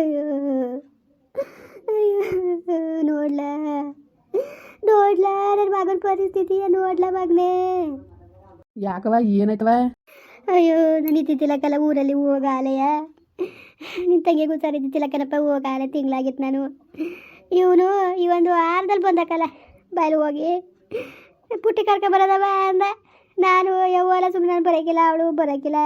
ಅಯ್ಯೋ. ಅಯ್ಯೋ ನೋಡ್ಲ. ನೋಡ್ಲ ನನ್ನ ಮಗನ ಪರಿಸ್ಥಿತಿಯ ನೋಡ್ಲ ಮಗನೇ. ಯಾಕವ ಏನಾಯ್ತವ ಅಯ್ಯೋ ನಾನು ಇದ್ದಿದ್ದಿಲ್ಲಕ್ಕಲ್ಲ ಊರಲ್ಲಿ ಹೋಗಾಲಯ ನಿನ್ನ ತಂಗಿಗೂ ಸರಿ ಇದ್ದಿದ್ದಿಲ್ಲಕ್ಕನಪ್ಪ ಹೋಗಾಲ ತಿಂಗಳಾಗಿತ್ತು ನಾನು. ಇವನು ಈ ಒಂದು ವಾರದಲ್ಲಿ ಬಂದಕ್ಕಲ್ಲ ಬಯಲು ಹೋಗಿ. ಪುಟ್ಟಿ ಕರ್ಕೊಂಬರೋದವ ಅಂದ. ನಾನು ಯವ್ವಲ ಸುಮ್ಮನೆ ನಾನು ಬರೋಕಿಲ್ಲ ಅವಳು ಬರೋಕಿಲ್ಲ.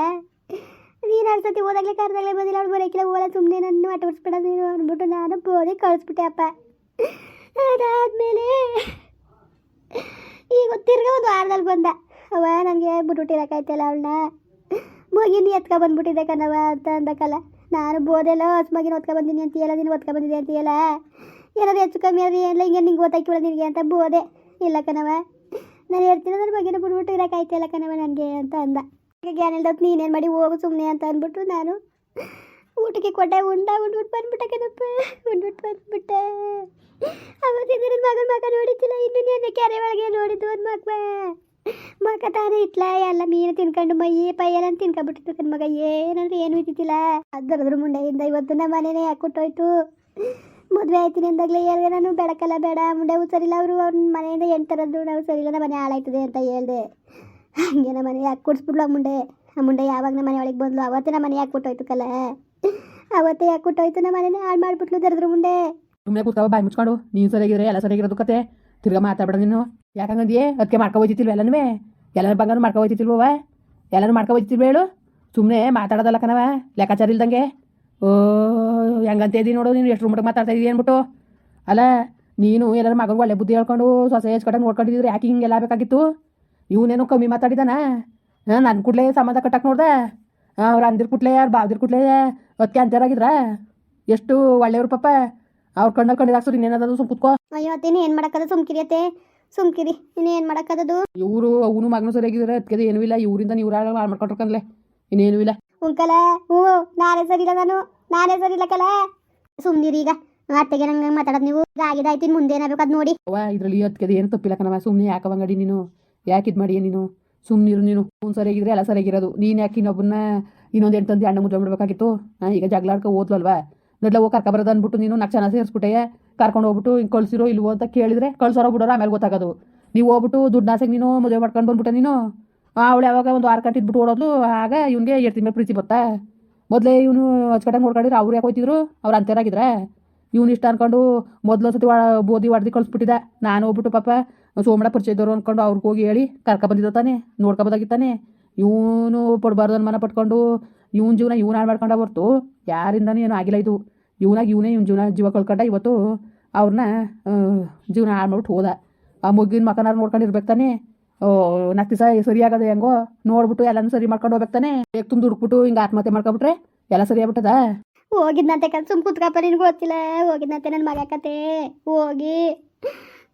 ನೀನು ಎರಡು ಸತಿ ಓದಾಗ್ಲೇ ಕರೆದಾಗಲೇ ಬಂದಿಲ್ಲ ಅವಳು ಬರೋಕ್ಕಿಲ್ಲ ಓಲ ಸುಮ್ಮನೆ ನನ್ನ ಆಟ ಬಿಡಿಸ್ಬೇಡ ನೀನು ಅಂದ್ಬಿಟ್ಟು ನಾನು ಬೋದೆ ಕಳಿಸ್ಬಿಟ್ಟೆ ಅಪ್ಪ. ಅದಾದಮೇಲೆ ಈಗ ತಿರ್ಗ ಒಂದು ವಾರದಲ್ಲಿ ಬಂದ. ಅವ ನನಗೆ ಬಿಟ್ಬಿಟ್ಟಿರಕ್ಕಾಯ್ತಲ್ಲ ಅವಳನ್ನ. ಮಗಿನ ಎತ್ಕೊ ಬಂದ್ಬಿಟ್ಟಿದ್ದೆ ಕಣವ ಅಂತ ಅಂದಕ್ಕಲ್ಲ. ನಾನು ಬೋದೆಲ್ಲ ಹೊಸ ಮಗಿನ ಓದ್ಕೊ ಬಂದೀನಿ ಅಂತೀಯಲ್ಲ, ನೀನು ಓದ್ಕೊ ಬಂದಿದ್ದೆ ಅಂತೀಯಲ್ಲ? ಏನಾದ್ರು ಹೆಚ್ಚು ಕಮ್ಮಿ ಆದ್ರೆ ಏನಿಲ್ಲ ಹಿಂಗೆ ನಿಂಗೆ ಗೊತ್ತಾಯ್ಕಿಲ್ಲ ನಿನಗೆ ಅಂತ ಬೋದೆ. ಇಲ್ಲ ಕಣವ ನಾನು ಹೇಳ್ತೀನಿ, ನನ್ನ ಮಗಿನ ಬಿಟ್ಬಿಟ್ಟು ಇರೋಕ್ಕಾಯ್ತಲ್ಲ ಕಣವ ನನಗೆ ಅಂತ ಅಂದ. ಜ್ಞಾನ ಇಲ್ದತ್ ನೀನೇನು ಮಾಡಿ ಹೋಗು ಸುಮ್ಮನೆ ಅಂತ ಅಂದ್ಬಿಟ್ಟು ನಾನು. ಊಟಕ್ಕೆ ಕೊಟ್ಟೆ, ಉಂಡ, ಉಂಡ್ಬಿಟ್ಟು ಬಂದ್ಬಿಟ್ಟೆ ಕಣಪ್ಪ, ಉಂಡ್ಬಿಟ್ಟು ಬಂದ್ಬಿಟ್ಟೆ. ಅವತ್ತಿಂದ ಮಗನ ಮಗ ನೋಡಿದ್ದಿಲ್ಲ, ಇನ್ನು ನೆನ್ನೆ ಕೆರೆ ಒಳಗೆ ನೋಡಿದ್ದು ಒಂದು ಮಗ. ಮಗ ತಾನೇ ಇಟ್ಲ, ಎಲ್ಲ ಮೀನು ತಿನ್ಕೊಂಡು ಮೈ ಪೈ ಎಲ್ಲ ತಿನ್ಕೊಂಡ್ಬಿಟ್ಟಿತ್ತು ಕನ್ ಮಗ. ಏನಂದ್ರೆ ಏನು ಇದ್ದಿದ್ದಿಲ್ಲ. ಅದರದ್ರ ಮುಂಡೆಯಿಂದ ಇವತ್ತು ನಮ್ಮ ಮನೆನೇ ಕೊಟ್ಟೋಯ್ತು ಮದುವೆ ಆಯ್ತೀನಿ ಅಂದಾಗಲೇ ಹೇಳಿದೆ ನಾನು, ಬೆಳಕಲ್ಲ ಬೇಡ, ಮುಂಡೆ ಸರಿಲ್ಲ ಅವರು. ಅವ್ರ ಮನೆಯಿಂದ ಎಂಟರದ್ದು, ನಾವು ಸರಿಲ್ಲ ನಮ್ಮ ಮನೆ ಹಾಳಾಯ್ತದೆ ಅಂತ ಹೇಳ್ದೆ. ಹಂಗೆ ನಮ್ಮ ಮನೆ ಯಾಕೆ ಕೊಡಿಸ್ಬಿಡ್ಲು ಮುಂಡೆ? ಆ ಮುಂಡೆ ಯಾವಾಗ ನಮ್ಮ ಮನೆ ಒಳಗೆ ಬಂದ್ಲು? ಅವತ್ತೇ ನಮ್ಮ ಮನೆ ಹಾಕ್ಬಿಟ್ಟೋಯ್ತು ಕಲ್ಲ ಅವತ್ತೇ ಕೊಟ್ಟೋಯ್ತು ನಮ್ಮ ಮನೆನೇ ಹಾಳು ಮಾಡ್ಬಿಟ್ಲು ದರದ್ರ ಮುಂಡೆ? ಸುಮ್ಮನೆ ಕೂತ್ಕವ ಬಾಯಿ ಮುಚ್ಕೊಂಡು. ನೀನು ಸರಿಯಾಗಿದ್ರೆ ಎಲ್ಲ ಸರಿಯಾಗಿರೋದು ಕತೆ. ತಿರ್ಗಾ ಮಾತಾಡ್ಬೇಡ ನೀನು. ಯಾಕಂಗಂದಿಯೇ ಅದಕ್ಕೆ ಮಾಡ್ಕೊ ಹೋಯ್ತಿಲ್ವ ಎಲ್ಲನೂ ಎಲ್ಲರೂ ಬಂಗಾರ ಮಾಡ್ಕೊ ಹೋಯ್ತಿಲ್ವವ ಎಲ್ಲರೂ ಮಾಡ್ಕೊ ಹೋಯ್ತಿಲ್ವ ಹೇಳು? ಸುಮ್ಮನೆ ಮಾತಾಡೋದಲ್ಲ ಕಣವ ಲೆಕ್ಕಾಚಾರ ಇಲ್ದಂಗೆ. ಓ, ಹೆಂಗಂತ ಇದ್ದೀನಿ ನೋಡು ನೀನು, ಎಷ್ಟು ರೂಮ್ಗೆ ಮಾತಾಡ್ತಾ ಇದೀಯ ಅಂದ್ಬಿಟ್ಟು ಅಲ್ಲ, ನೀನು ಎಲ್ಲರ ಮಗನಿಗೆ ಒಳ್ಳೆ ಬುದ್ಧಿ ಹೇಳ್ಕೊಂಡು ಸೊಸೆ ಹೆಚ್ಕಟ್ಟಂಗೆ ನೋಡ್ಕೊಂಡಿದ್ರೆ ಯಾಕೆ ಹಿಂಗೆಲ್ಲ ಬೇಕಾಗಿತ್ತು ಇವನೇನು ಕಮ್ಮಿ ಮಾತಾಡಿದಾನ? ಹಾಂ ನನ್ನ ಕೂಡಲೇ ಸಂಬಂಧ ಕಟ್ಟಕ್ಕೆ ನೋಡ್ದೆ. ಅವ್ರು ಅಂದಿರ್ ಕುಟ್ಲೆ ಯಾರು ಬಾವ್ದಿರ್ ಕುಟ್ಲೆ ಅದಕ್ಕೆ ಅಂತಾರಾಗಿದ್ರ ಎಷ್ಟು ಒಳ್ಳೆಯವ್ರ ಪಾಪ. ಅವ್ರ ಕಣ್ಣಲ್ಲಿ ಕಂಡಿದ್ದು ಹಾಕ್ಸೋರು ಇನ್ನೇನದು ಸುಮ್ ಕುತ್ಕೋ. ಅಯ್ಯೋ ಅತ್ತೇನು ಏನು ಮಾಡಕ್ಕದ ಸುಮ್ಕಿರಿಯತ್ತೆ ಸುಮ್ಕಿರಿ ಇನ್ನೇನು ಮಾಡಕ್ಕದದು ಇವರು ಅವನು ಮಗನು ಸರಿಯಾಗಿದ್ದಾರೆ ಅದಕ್ಕೆ ಏನೂ ಇಲ್ಲ. ಇವರಿಂದ ನೀವು ಹಾಳು ಮಾಡ್ಕೊಟ್ರಕಂದ್ಲೆ ಇನ್ನೇನು ಇಲ್ಲ. ಉಂಕಲ ಹ್ಞೂ ನಾನೇ ಸರಿ ಇಲ್ಲ ನಾನು. ನಾನೇ ಸರಿ ಇಲ್ಲ ಕಲ ಸುಮ್ನಿರಿ ಈಗ. ಅತ್ತೆಗೆ ನಂಗೆ ಮಾತಾಡೋದು ನೀವು. ಈಗ ಆಗಿದಾಯ್ತು ಇನ್ನು ಮುಂದೆ ಏನಾಗಬೇಕು ಅದು ನೋಡಿ. ಅವ್ವ ಇದರಲ್ಲಿ ಅದಕ್ಕೆ ಏನು ತಪ್ಪಿಲ್ಲ ಕಣವ ಸುಮ್ಮನೆ ಯಾಕವಂಗಡಿ ನೀನು? ಯಾಕೆ ಇದು ಮಾಡಿಯೇ ನೀನು? ಸುಮ್ಮನಿರು ನೀನು. ಒಂದು ಸರಿಯಾಗಿದ್ರೆ ಎಲ್ಲ ಸರಿಯಾಗಿರೋದು. ನೀನು ಯಾಕೆ ಇನ್ನೊಬ್ಬನ್ನ ಇನ್ನೊಂದು ಎಂಟು ತಂದು ಅಣ್ಣ ಮುದ್ದೆ ಮಾಡ್ಬೇಕಾಗಿತ್ತು ಹಾಂ ಈಗ ಜಗಳಾಡ್ಕೊ ಓದ್ಲಲ್ವಾ ನಡ್ಲ ಹೋಗಿ ಕರ್ಕೊಬರೋದು ಅಂದ್ಬಿಟ್ಟು ನೀನು ನಾಲ್ಕು ಜನ ಸೇರಿಸ್ಬಿಟ್ಟೆ ಕರ್ಕೊಂಡು ಹೋಗ್ಬಿಟ್ಟು ಹಿಂಗೆ ಕಳ್ಸಿರೋ ಇಲ್ವೋ ಅಂತ ಕೇಳಿದ್ರೆ ಕಳ್ಸೋರೋ ಬಿಡೋರು ಆಮೇಲೆ ಗೊತ್ತಾಗೋದು. ನೀವು ಹೋಗ್ಬಿಟ್ಟು ದುಡ್ಡು ಆಸೆಗೆ ನೀನು ಮದುವೆ ಮಾಡ್ಕೊಂಡು ಬಂದ್ಬಿಟ್ಟೆ ನೀನು? ಅವಳು ಯಾವಾಗ ಒಂದು ಆರು ಗಂಟೆ ಇದ್ಬಿಟ್ಟು ಓಡೋದ್ಲು. ಆಗ ಇವ್ನಿಗೆ ಎರಡು ತಿಂಗಳ ಪ್ರೀತಿ ಬತ್ತಾ? ಮೊದಲೇ ಇವನು ಅಚ್ಚುಕಟ್ಟಂಗೆ ನೋಡ್ಕೊಂಡಿದ್ರೆ ಅವ್ರು ಯಾಕೆ ಹೋಯ್ತಿದ್ರು? ಅವ್ರು ಅಂತೇರಾಗಿದ್ರೆ ಇವ್ನು ಇಷ್ಟ ಅನ್ಕೊಂಡು ಮೊದಲೊಂದ್ಸತಿ ಬೋದಿ ಹೊಡೆದು ಕಳಿಸ್ಬಿಟ್ಟಿದ್ದ ನಾನು ಹೋಗ್ಬಿಟ್ಟು ಪಾಪ ಸೋಮಣ್ಣ ಪರಿಚಯ ಇದ್ದವ್ರು ಅಂದ್ಕೊಂಡು ಅವ್ರಿಗೆ ಹೋಗಿ ಹೇಳಿ ಕರ್ಕೊ ಬಂದಿದ್ದ ತಾನೆ ನೋಡ್ಕೊಬೋದಾಗಿತ್ತಾನೆ ಇವನು ಪಡ್ಬಾರ್ದು ಮನ ಪಟ್ಕೊಂಡು ಇವನ ಜೀವನ ಇವನು ಹಾಳು ಮಾಡ್ಕೊಂಡ ಹೊರ್ತು ಯಾರಿಂದನೂ ಏನೂ ಆಗಿಲ್ಲ ಇದು. ಇವನಾಗಿ ಇವನೇ ಇವ್ನ ಜೀವನ ಜೀವ ಕಳ್ಕೊಂಡ ಇವತ್ತು ಅವ್ರನ್ನ ಜೀವನ ಹಾಳು ಮಾಡ್ಬಿಟ್ಟು ಹೋದ. ಆ ಮುಗ್ಗಿನ ಮಕನಾರು ನೋಡ್ಕೊಂಡಿರ್ಬೇಕು ತಾನೆ. ಓ ನಾಲ್ಕು ದಿವಸ ಸರಿಯಾಗದೆ ಹೆಂಗೋ ನೋಡ್ಬಿಟ್ಟು ಎಲ್ಲನೂ ಸರಿ ಮಾಡ್ಕೊಂಡು ಹೋಗ್ಬೇಕು ತಾನೆ. ಬೇಗ ತುಂಬ ದುಡ್ಬಿಟ್ಟು ಹಿಂಗೆ ಆತ್ಮಹತ್ಯೆ ಮಾಡ್ಕೊಬಿಟ್ರೆ ಎಲ್ಲ ಸರಿ ಆಗ್ಬಿಟ್ಟದ? ಕಲ್ ಸುಮ್ ಕುತ್ಕಪ್ಪ, ನಿನ್ಗೆ ಗೊತ್ತಿಲ್ಲ. ಹೋಗಿದ್ನಂತೆ ನನ್ನ ಮಗ ಕತೆ. ಹೋಗಿ.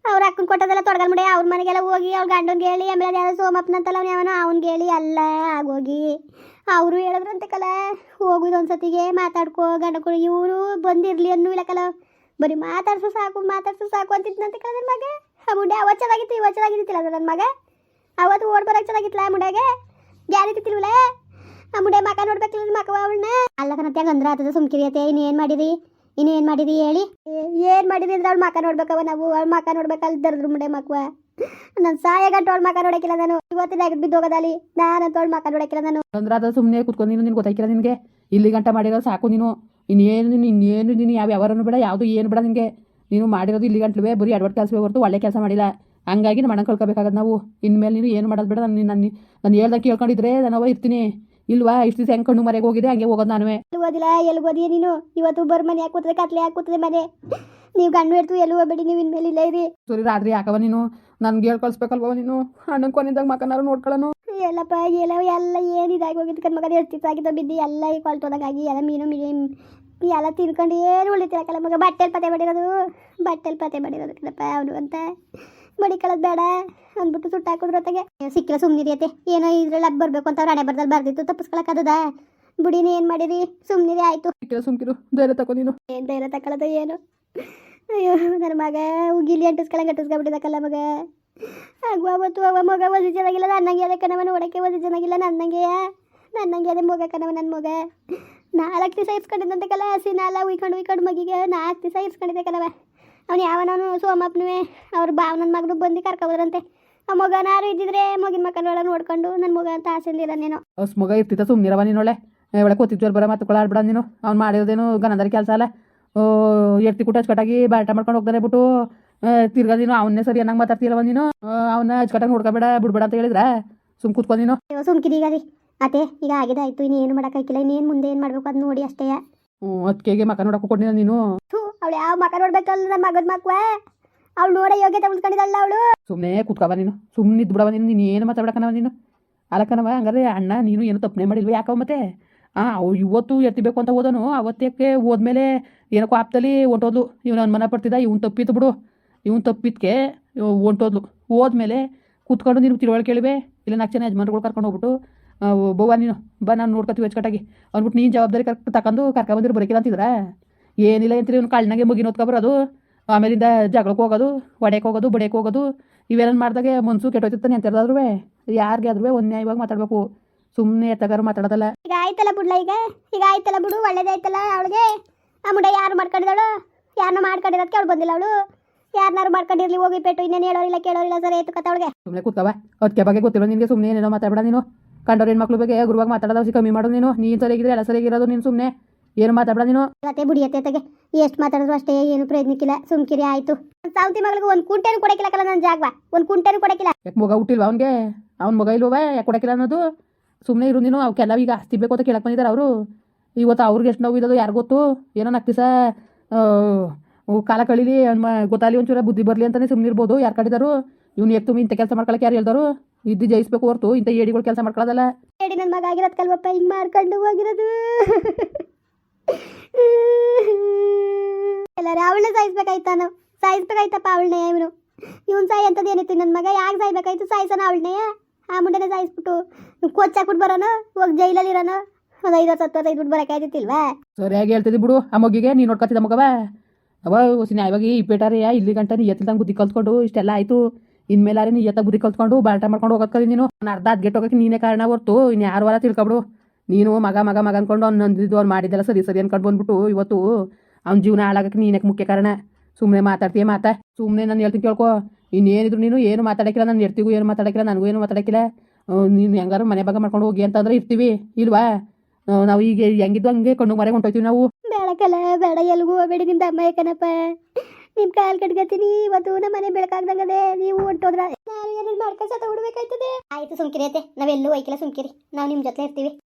ಅವ್ರ ಅಕ್ಕನ ಕೊಟ್ಟದೆಲ್ಲ ತೊಡಗಲ್ ಮುಡಿ, ಅವ್ರ ಮನೆಗೆಲ್ಲ ಹೋಗಿ ಅವ್ರ ಗಂಡನ್ಗೆ ಹೇಳಿ ಆಮೇಲೆ ಯಾರೋ ಸೋಮಪ್ಪನಂತಲ್ಲ ಅವ್ನು ಯಾವನೋ ಅವ್ನಿಗೆ ಹೇಳಿ ಅಲ್ಲ ಆಗೋಗಿ ಅವರು ಹೇಳಿದ್ರಂತೆ ಕಲ, ಹೋಗುದು ಒಂದ್ಸತಿಗೆ ಮಾತಾಡ್ಕೋ ಗಂಡಕೊ ಇವರು ಬಂದಿರಲಿ ಅನ್ನೂ ಇಲ್ಲ ಕಲ. ಬರೀ ಮಾತಾಡ್ಸು ಸಾಕು ಮಾತಾಡ್ಸು ಸಾಕು ಅಂತಿದ್ನಂತೆ ಕಲ ನನ್ನ ಮಗ. ಆ ಮುಂಡೆ ಅವತ್ತು ಚೆನ್ನಾಗಿತ್ತು ಇವತ್ತು ಚೆನ್ನಾಗಿದ್ದಿಲ್ಲ ನನ್ನ ಮಗ? ಅವತ್ತು ಓಡ್ ಬರಕ್ಕೆ ಚೆನ್ನಾಗಿತ್ತಲ್ಲ ಆ ಮುಂಡೆಗೆ ಗ್ಯಾರಿ ತಿಲ್ವಲ್ಲ ಆ ಮುಂಡೆ ಮಕ ನೋಡ್ಬೇಕಲ್ಲ ಮಕ ಅವಳನ್ನ? ಅಲ್ಲ ಕಣತ್ತೆ ಗಂದ್ರ ಆತದ ಸುಮ್ಕಿರಿಯತ್ತೆ ಇನ್ನೇನು ಮಾಡಿರಿ ಇನ್ನೇನು ಮಾಡಿದಿ ಹೇಳಿ? ಏನ್ ಮಾಡಿದಿ ಅಂದ್ರೆ ಅವ್ಳ ಮಕ ನೋಡ್ಬೇಕವ ನಾವು. ಅವ್ಳು ಮಕ ನೋಡ್ಬೇಕಲ್ಲ ದರ್ದ್ರ ಮುಂಡೆ ಮಕ್ವ. ನನ್ನ ಸಾಯ ಗಂಟು ಅವಳ ಮಕ ನೋಡಕ್ಕಿಲ್ಲ ನಾನು. ಇವತ್ತಿನ ಬಿದ್ದು ಹೋಗೋದಲ್ಲಿ ನಾನಂತ ಅವಳ ಮಕ ನೋಡಕ್ಕಿಲ್ಲ ನಾನು. ಅಂದ್ರೆ ಅದು ಸುಮ್ಮನೆ ಕುತ್ಕೊಂಡು ನೀನು ನಿನ್ಗೆ ಗೊತ್ತಾಯ್ಕಿಲ್ಲ ನಿನಗೆ? ಇಲ್ಲಿ ಗಂಟ ಮಾಡಿರೋ ಸಾಕು ನೀನು. ಇನ್ನೇನು ನೀನು ಇನ್ನೇನು ನೀನು ಯಾವ ಯಾವನು ಬೇಡ ಯಾವುದು ಏನು ಬೇಡ ನಿನಗೆ. ನೀನು ಮಾಡಿರೋದು ಇಲ್ಲಿ ಗಂಟ್ಲುವೆ ಬರೀ ಅಡ್ವರ್ಟ್ ಕೆಲಸ ಹೊರತು ಒಳ್ಳೆ ಕೆಲಸ ಮಾಡಿಲ್ಲ. ಹಂಗಾಗಿ ನಮ್ಮ ಮಣ್ಣ ಕಳ್ಕೊಬೇಕಾಗದು ನಾವು. ಇನ್ಮೇಲೆ ನೀನು ಏನು ಮಾಡೋದು ಬೇಡ. ನಾನು ನಾನು ನಾನು ಹೇಳ್ದಂಗೆ ಕೇಳ್ಕೊಂಡಿದ್ರೆ ನಾನು ಇರ್ತೀನಿ. ಇಲ್ವಾ ಇಷ್ಟು ದಿವಸ ಹೆಂಗೆ ಕಣ್ಣು ಮರೆಗೆ ಹೋಗಿದೆ ಹಂಗೆ ಹೋಗೋದು ನಾನು ಎಲ್ಲಿ ಓದಿಲ್ಲ ಎಲ್ಲಿ ಓದಿಯ ನೀನು? ಇವತ್ತು ಬರ್ ಮನೆ ಯಾಕೆ ಕೂತದೆ ಕತ್ಲೆ ಯಾಕೆ ಕೂತದೆ ಮನೆ. ನೀವು ಗಂಡು ಹಿಡ್ತು ಎಲ್ಲಿ ಹೋಗ್ಬೇಡಿ ನೀವು ಇನ್ಮೇಲೆ ಇಲ್ಲೇ ಇರಿ. ಸರಿ ರಾತ್ರಿ ಯಾಕವ ನೀನು? ನನ್ಗೆ ಹೇಳ್ ಕಳ್ಸ್ಬೇಕಲ್ವ ನೀನು? ಅಣ್ಣನ ಕೊನೆದಾಗ ಮಕ್ಕನಾರು ನೋಡ್ಕೊಳ್ಳೋನು ಎಲ್ಲಪ್ಪ ಎಲ್ಲ ಎಲ್ಲ ಏನು ಇದಾಗಿ ಹೋಗಿದ್ದು ಕಣ್ಮಗ ಎಷ್ಟು ಆಗಿದ್ದು ಬಿದ್ದು ಎಲ್ಲ ಈ ಕೊಳ್ತೋದಾಗಿ ಎಲ್ಲ ಮೀನು ಮೀನು ಎಲ್ಲ ತಿನ್ಕೊಂಡು ಏನು ಉಳಿತಿರಕ್ಕಲ್ಲ ಮಗ? ಬಟ್ಟೆಲ್ ಪತೆ ಬಡಿರೋದು ಬಟ್ಟೆಲ್ ಪತೆ ಮಾಡಿರೋದು ಕಣಪ್ಪ ಅವನು ಅಂತ. ಮಡಿಕೊಳ್ಳೋದು ಬೇಡ ಅಂದ್ಬಿಟ್ಟು ಸುಟ್ಟು ಹಾಕಿದ್ರು ಹೊತ್ತಿಗೆ ಸಿಕ್ಕಿಲ್ಲ ಸುಮ್ಮನಿರಿಯತ್ತೆ ಏನೋ ಇದ್ರಲ್ಲಿ ಅದು ಬರಬೇಕು ಅಂತ ರಾಣೆ ಹಣೆ ಬರ್ದಲ್ಲಿ ಬರ್ದಿತ್ತು ತಪ್ಪಿಸ್ಕೊಳಕ್ಕದ ಬುಡಿನ ಏನ್ ಮಾಡಿರಿ ಸುಮ್ನಿರಿ ಆಯ್ತು. ಸಿಕ್ಕಿಲ್ಲ ಸುಮ್ಕಿರು. ಧೈರ್ಯ ತಗೋ ನೀನು. ಏನು ಧೈರ್ಯ ತಗೊಳ್ಳೋದು ಏನು? ಅಯ್ಯೋ ನನ್ನ ಮಗ ಉಗಿಲಿ ಅಂಟಿಸ್ಕೊಳಂಗೆ ಅಂಟಿಸ್ಕೊಬಿಟ್ಟಿದ್ದಕ್ಕಲ್ಲ ಮಗ. ಆಗುವ ಅವತ್ತು ಅವ ಮಗ ಒಂದು ಚೆನ್ನಾಗಿಲ್ಲ ನನ್ನಂಗೆ ಅದಕ್ಕೆ ನಮ್ಮ ನೋಡೋಕ್ಕೆ ಒಂದು ಚೆನ್ನಾಗಿಲ್ಲ ನನ್ನಂಗೆ ನನ್ನಂಗೆ ಅದೇ ಮಗ ಕಣವ ನನ್ನ ಮಗ. ನಾಲ್ಕು ದಿವಸ ಇರ್ಸ್ಕೊಂಡಿದ್ದಂತೆ ಕಲ ಹಸಿನೆಲ್ಲ ಉಯ್ಕೊಂಡು ಉಯ್ಕೊಂಡು ಮಗಿಗೆ ನಾಲ್ಕು ದಿವಸ ಇರ್ಸ್ಕೊಂಡಿದ್ದೆ ಕಲವ ಅವ್ನು ಯಾವನವನು ಸೋಮಪ್ಪನೂ ಅವ್ರ ಭಾವನನ ಮಗನು ಬಂದು ಕರ್ಕೊಬೋದ್ರಂತೆ. ಆ ಮಗನಾರು ಇದ್ದಿದ್ರೆ ಮಗಿನ ಮಕ್ಕಳ ನೋಡ್ಕೊಂಡು ನನ್ನ ಮಗ ಅಂತ ನೀನು. ಅಸ್ ಮಗ ಇರ್ತಿತ್ತ ಸುಮ್ಮನಿರವ ನೀನೊಳ್ಳೆ ಒಳ್ಳೆ. ಕೂತಿ ಜೋರ್ ಬರ ಮತ್ತೆ ಆಡ್ಬಿಡ ನೀನು. ಅವ್ನು ಮಾಡಿರೋದೇನು ಗನಂದರ ಕೆಲಸ ಅಲ್ಲ. ಓ ಎರ್ತಿ ಕುಟ್ಟ ಅಚ್ಚುಕಟ್ಟಾಗಿ ಬಾಟ ಮಾಡ್ಕೊಂಡು ಹೋಗ್ತಾರೆ ಬಿಟ್ಟು. ತಿರ್ಗಾ ನೀನು ಅವನ್ನೇ ಸರಿ ಅನ್ನಂಗೆ ಮಾತಾಡ್ತಿರವ ನೀನು? ಅವನ್ನ ಅಚ್ಚುಕಟ್ಟಾಗಿ ನೋಡ್ಕೋಬೇಡ ಬಿಡ್ಬೇಡ ಅಂತ ಹೇಳಿದ್ರೆ? ಸುಮ್ ಕೂತ್ಕೊ ನೀನು. ಅಯ್ಯೋ ಸುಮ್ಕಿರಿ ಈಗ ರೀ. ಆಯ್ತು ಇನ್ನೇನು ಮಾಡೋಕ್ಕಾಗಿಲ್ಲ ಇನ್ನೇನು ಮುಂದೆ ಏನು ಮಾಡಬೇಕು ಅದು ನೋಡಿ ಅಷ್ಟೇ. ಅದಕ್ಕೆ ಮಕ್ಕ ನೋಡಕ್ಕೆ ಕೊಟ್ಟಿನ ನೀನು. ಅವಳು ಯಾವ ಮಕ ನೋಡ್ಬೇಕಲ್ಲ ನಮ್ಮ ಮಗದ ಮಕ್ಕಳ ಅವಳು ನೋಡೋ ಯೋಗ್ಯತೆ ಉಳ್ಕೊಂಡಿದ್ದಲ್ಲ ಅವಳು? ಸುಮ್ಮನೆ ಕೂತ್ಕವ ನೀನು. ಸುಮ್ಮನೆ ಬಿಡವ ನೀನು. ನೀನು ಏನು ಮಾತಾಡಕನವ ನೀನು. ಅಲಕ್ಕನವ ಹಂಗಾರೆ ಅಣ್ಣ ನೀನು ಏನು ತಪ್ಪನೆ ಮಾಡಿಲ್ವ ಯಾಕವ ಮತ್ತೆ? ಹಾಂ ಅವು ಇವತ್ತು ಎತ್ತಿಬೇಕು ಅಂತ ಓದೋನು ಅವತ್ತಕ್ಕೆ ಹೋದ್ಮೇಲೆ ಏನಕ್ಕೋ ಆಪ್ತಲ್ಲಿ ಹೊಂಟೋದ್ಲು. ಇವ್ನು ಮನ ಪಡ್ತಿದ್ದ, ಇವ್ನು ತಪ್ಪಿತ್ತು ಬಿಡು. ಇವ್ನು ತಪ್ಪಿದ್ಕೆ ಹೊಂಟೋದ್ಲು. ಹೋದ್ಮೇಲೆ ಕೂತ್ಕೊಂಡು ನೀನು ತಿಳುವಳಿ ಕೇಳಿವೆ? ಇಲ್ಲ ನಾಲ್ಕು ಜನ ಯಜಮಾನ್ಗಳು ಕರ್ಕೊಂಡು ಹೋಗ್ಬಿಟ್ಟು ಬವ್ವ ನೀನು. ಬಾ, ನಾನು ನೋಡ್ಕೊತೀವಿ ಅಚ್ಚುಕಟ್ಟಾಗಿ ಅಂದ್ಬಿಟ್ಟು ನೀನು ಜವಾಬ್ದಾರಿ ಕರೆಕ್ಟ್ ತಗೊಂಡು ಕರ್ಕೊಂಬಂದಿರು ಬರೋಕಿಲ್ಲ ಅಂತಿದ್ರ? ಏನಿಲ್ಲ ಅಂತೀರಿ ಇವ್ನು ಕಳ್ಳನಾಗೆ ಮುಗಿನ ಹೊತ್ಕೊ ಬರೋದು ಆಮೇಲಿಂದ ಜಗಳಕ್ಕೆ ಹೋಗೋದು ಒಡೆಯಕ್ಕೆ ಹೋಗೋದು ಬಡಿಯಕ್ಕೆ ಹೋಗೋದು ಇವೆಲ್ಲ ಮಾಡಿದಾಗೆ ಮನ್ಸು ಕೆಟ್ಟೋಯ್ತಿರ್ತಾನೆ ಎಂತಾದ್ರು ಯಾರಿಗೆ ಆದ್ರೂ ಒಂದೇ ಇವಾಗ ಮಾತಾಡ್ಬೇಕು. ಸುಮ್ಮನೆ ಎತ್ತಗಾರು ಮಾತಾಡೋದಲ್ಲ. ಈಗ ಆಯ್ತಲ್ಲ ಬಿಡ್ಲ ಈಗ? ಈಗ ಆಯ್ತಲ್ಲ ಬಿಡು ಒಳ್ಳೇದಾಯ್ತಲ್ಲ ಅವಳಿಗೆ? ಆ ಮುಡ ಯಾರು ಮಾಡ್ಕೊಂಡಿದ್ದಾಳು? ಯಾರನ್ನ ಮಾಡ್ಕೊಂಡಿರೋದಕ್ಕೆ ಅವಳು ಬಂದಿಲ್ಲ ಅವಳು? ಯಾರನ್ನಾರು ಮಾಡ್ಕೊಂಡಿರ್ಲಿ ಹೋಗಿ ಪೆಟ್ಟು ಇನ್ನೇನು ಹೇಳೋರಿಲ್ಲ ಕೇಳೋರಿಲ್ಲ ಸರ್ ಏತು ಕತ್ತ ಅವಳಿಗೆ? ಸುಮ್ಮನೆ ಕೂತವ ಅದಕ್ಕೆ ಬಗ್ಗೆ ಗೊತ್ತಿಲ್ಲ ನಿನಗೆ ಸುಮ್ಮನೆ ಏನೇನೋ ಮಾತಾಡಬೇಡ ನೀನು. ಕಂಡೋರ್ ಹೆಣ್ಮಕ್ಳು ಬಗ್ಗೆ ಗುರುವಾಗ ಮಾತಾಡೋದು ಕಮ್ಮಿ ಮಾಡು ನೀನು. ನೀನು ಸರಿಯಾಗಿದ್ರೆ ಎಲ್ಲ ಸರಿಯಾಗಿರೋದು ನೀನು ಸುಮ್ಮನೆ ಏನು ಮಾತಾಡ ನೀನು? ಅದೇ ಬುಡಿಯತ್ತೆ ತಗೆ ಎಷ್ಟು ಮಾತಾಡಿದ್ರು ಅಷ್ಟೇ ಏನು ಪ್ರಯತ್ನಕ್ಕಿಲ್ಲ. ಸುಮ್ಕಿರಿ ಆಯ್ತು. ಸೌತಿ ಮಗಳಿಗೆ ಒಂದು ಕುಂಟೆನು ಕೊಡಕ್ಕಿಲ್ಲ ಕಲ ನನ್ನ ಜಾಗವ. ಒಂದು ಕುಂಟೆನೂ ಕೊಡಕ್ಕಿಲ್ಲ. ಯಾಕೆ ಮಗ ಹುಟ್ಟಿಲ್ವಾ ಅವ್ನಿಗೆ? ಅವ್ನ ಮಗ ಇಲ್ವ ಯಾಕೆ ಕೊಡಕ್ಕಿಲ್ಲ ಅನ್ನೋದು? ಸುಮ್ಮನೆ ಇರು ನೀನು ಅವಕ್ಕೆಲ್ಲ ಈಗ ಆಸ್ತಿ ಬೇಕು ಅಂತ ಕೇಳಕ್ಕೆ ಬಂದಿದ್ದಾರೆ ಅವರು. ಇವತ್ತು ಅವ್ರಿಗೆ ಎಷ್ಟು ನೋವು ಇರೋದು ಯಾರು ಗೊತ್ತು? ಏನೋ ನಾಲ್ಕು ದಿವಸ ಕಾಲ ಕಳೀಲಿ ಗೊತ್ತಾಗಲಿ ಒಂಚೂರ ಬುದ್ಧಿ ಬರಲಿ ಅಂತಲೇ ಸುಮ್ಮನೆ ಇರ್ಬೋದು. ಯಾರು ಕಡಿದಾರು ಇವ್ನು ಎತ್ತು ಇಂಥ ಕೆಲಸ ಮಾಡ್ಕೊಳಕ್ಕೆ ಯಾರು ಹೇಳ್ದಾರು? ಇದ್ದು ಜಯಿಸ್ಬೇಕು ಹೊರ್ತು ಇಂಥ ಏಡಿಗಳು ಕೆಲಸ ಮಾಡ್ಕೊಳ್ಳೋದಲ್ಲ ಏಡಿ ನನ್ನ ಮಗ ಆಗಿರೋದು ಕಲ್ವಪ್ಪ ಹಿಂಗೆ ಮಾಡ್ಕೊಂಡು ಹೋಗಿರೋದು. ಎಲ್ಲರೂ ಅವಳನ್ನ ಸಾಯಿಸ್ಬೇಕಾಯ್ತ ನಾವು ಸಾಯಿಸ್ಬೇಕಾಯ್ತಪ್ಪ ಅವಳನ್ನೇ ಇವನು. ಇವನು ಸಾಯಿ ಅಂತದ್ದು ಏನಿತ್ತು ನನ್ನ ಮಗ? ಯಾಕೆ ಸಾಯ್ಬೇಕಾಯ್ತು? ಸಾಯಿಸೋಣ ಅವಳನ್ನೇ. ಆ ಮುಂಡೆನೇ ಸಾಯಿಸ್ಬಿಟ್ಟು ಕೊಚ್ಚಾಕ್ಬಿಟ್ಟು ಬರೋಣ ಹೋಗಿ ಜೈಲಲ್ಲಿ ಇರೋಣ ಒಂದು ಐದು ವರ್ಷ ಹತ್ತು ವರ್ಷ ಇದ್ಬಿಟ್ಟು ಬರೋಕ್ಕಾಯ್ತಿಲ್ವಾ ಸರಿಯಾಗಿ ಹೇಳ್ತಿದ್ದಿ ಬಿಡು, ಆ ಮಗಿಗೆ ನೀನು ನೋಡ್ಕೊತಿದ್ದ ಮಗವ? ಅವ ಸಿನ ಇವಾಗ ಈ ಇಪ್ಪೇಟಾರೆಯ ಇಲ್ಲಿ ಗಂಟ ನಿಯತ್ತಿಲ್ದಂಗೆ ಬುದ್ಧಿ ಕಲ್ತ್ಕೊಂಡು ಇಷ್ಟೆಲ್ಲ ಆಯಿತು. ಇನ್ಮೇಲಾರೆ ನಿಯತ್ತ ಬುದ್ಧಿ ಕಲ್ತ್ಕೊಂಡು ಬಾಲ್ಟ ಮಾಡ್ಕೊಂಡು ಹೋಗಿ ನೀನು. ನಾನು ಅರ್ಧ ಅದ್ಗೆಟ್ ಹೋಗಕ್ಕೆ ನೀನೇ ಕಾರಣ ಹೊರ್ತು. ಇನ್ನು ಯಾರು ವಾರ ತಿಳ್ಕೊಬಿಡು. ನೀನು ಮಗ ಮಗ ಮಗ ಅಂದ್ಕೊಂಡು ಅವ್ನು ನಂದಿದ್ದು ಅವ್ನು ಮಾಡಿದ್ದೆಲ್ಲ ಸರಿ ಸರಿ ಅನ್ಕೊಂಡು ಬಂದ್ಬಿಟ್ಟು ಇವತ್ತು ಅವ್ನ ಜೀವನ ಹಾಳಾಗಕ್ಕೆ ನೀನಕ್ಕೆ ಮುಖ್ಯ ಕಾರಣ? ಸುಮ್ಮನೆ ಮಾತಾಡ್ತೀಯ ಮಾತಾ? ಸುಮ್ಮನೆ ನಾನು ಹೇಳ್ತೀನಿ ಕೇಳ್ಕೊ. ಇನ್ನೇನಿದ್ರು ನೀನು ಏನು ಮಾತಾಡಕ್ಕಿಲ್ಲ, ನಾನು ಇರ್ತಿಗೂ ಏನು ಮಾತಾಡಕ್ಕಿಲ್ಲ, ನನಗೂ ಏನು ಮಾತಾಡಕ್ಕಿಲ್ಲ. ನೀನು ಹೆಂಗಾರು ಮನೆ ಭಾಗ ಮಾಡ್ಕೊಂಡು ಹೋಗಿ ಅಂತಂದ್ರೆ ಇರ್ತೀವಿ, ಇಲ್ವಾ? ನಾವು ಈಗ ಹೆಂಗಿದ್ದು ಹಂಗೆ ಕಣ್ಣು ಮರೆ ಹೊಂಟೋಯ್ತೀವಿ ನಾವು. ಬೆಳಕಲ್ಲ, ಬೇಡ, ಎಲ್ಗೂ ನಿಮ್ದು ಅಮ್ಮ ಕನಪ್ಪ ನಿಮ್ ಕಾಲ್ ಕಟ್ಕತೀನಿ, ಇವತ್ತು ನಮ್ಮ ಮನೆ ಬೆಳಕಾಗ್ದಂಗದೆ, ನೀವು ಹೊಂಟೋದ್ರ. ನಾನು ಏನಾದ್ರು ಮಾಡ್ಕೊಂಡು ಆಯ್ತು ಸುಮ್ಕಿರಿ ಐತೆ ನಾವೆಲ್ಲೂ ಹೋಯ್ಕಿಲ್ಲ ಸುಮ್ಕಿರಿ. ನಾವು ನಿಮ್ಮ ಜೊತೆ ಇರ್ತೀವಿ.